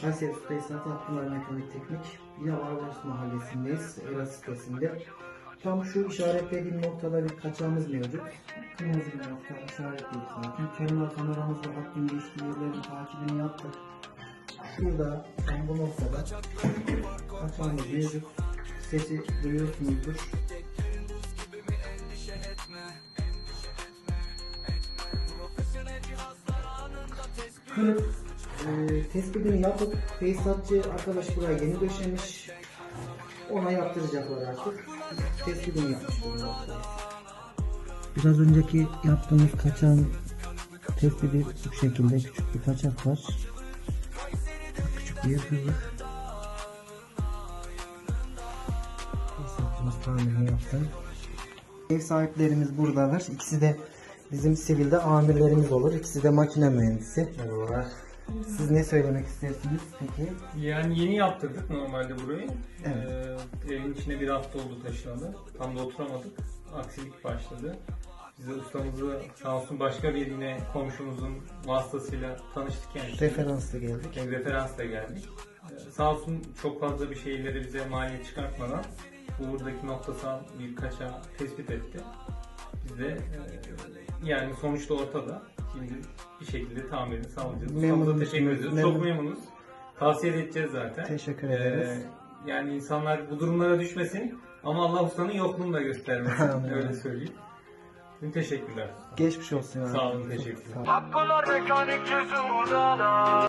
Kayseri Su Tesisatı Hakkılar Mekanik Teknik Yavaş Mahallesindeyiz. Era sitesinde. Tam şu işaretlediğim noktada bir kaçağımız mevcut. Kırmızı bir nokta işaretledik zaten. Termal kameramızla hattın geçtiği yerlerin takibini yaptık. Şurada tam bu noktada kaçağımız mevcut. Sesi duyuyorsunuzdur. Kırık e, tespitini yapıp tesisatçı arkadaş buraya yeni döşemiş. Ona yaptıracaklar artık. Tespitini yapmış bulunuyorlar. Biraz önceki yaptığımız kaçağın tespiti bu şekilde küçük bir kaçak var. Çok küçük bir yakınlık. Tesisatçımız tamirini yaptı. Ev sahiplerimiz buradalar. İkisi de bizim sivilde amirlerimiz olur. İkisi de makine mühendisi. Merhabalar. Siz ne söylemek istersiniz peki? Yani yeni yaptırdık normalde burayı. Evet. Ee, evin içine bir hafta oldu taşınalı. Tam da oturamadık. Aksilik başladı. Biz de ustamızı sağ olsun başka bir yine komşumuzun vasıtasıyla tanıştık kendisiyle. Referanslı geldik. Yani referansla geldik. Ee, sağ olsun çok fazla bir şeyleri bize maliyet çıkartmadan buradaki noktasal bir kaça tespit etti. Biz de e, yani sonuçta ortada. Şimdi bir şekilde tamirini sağlayacağız. Memnunuz, teşekkür ediyoruz. memnun- Çok memnunuz. Tavsiye de edeceğiz zaten. Teşekkür Ee, ederiz. yani insanlar bu durumlara düşmesin ama Allah ustanın yokluğunu da göstermesin. Öyle söyleyeyim. Tüm teşekkürler. Geçmiş olsun. yani. Sağ olun, teşekkürler. Hakkılar mekanik çözüm burada da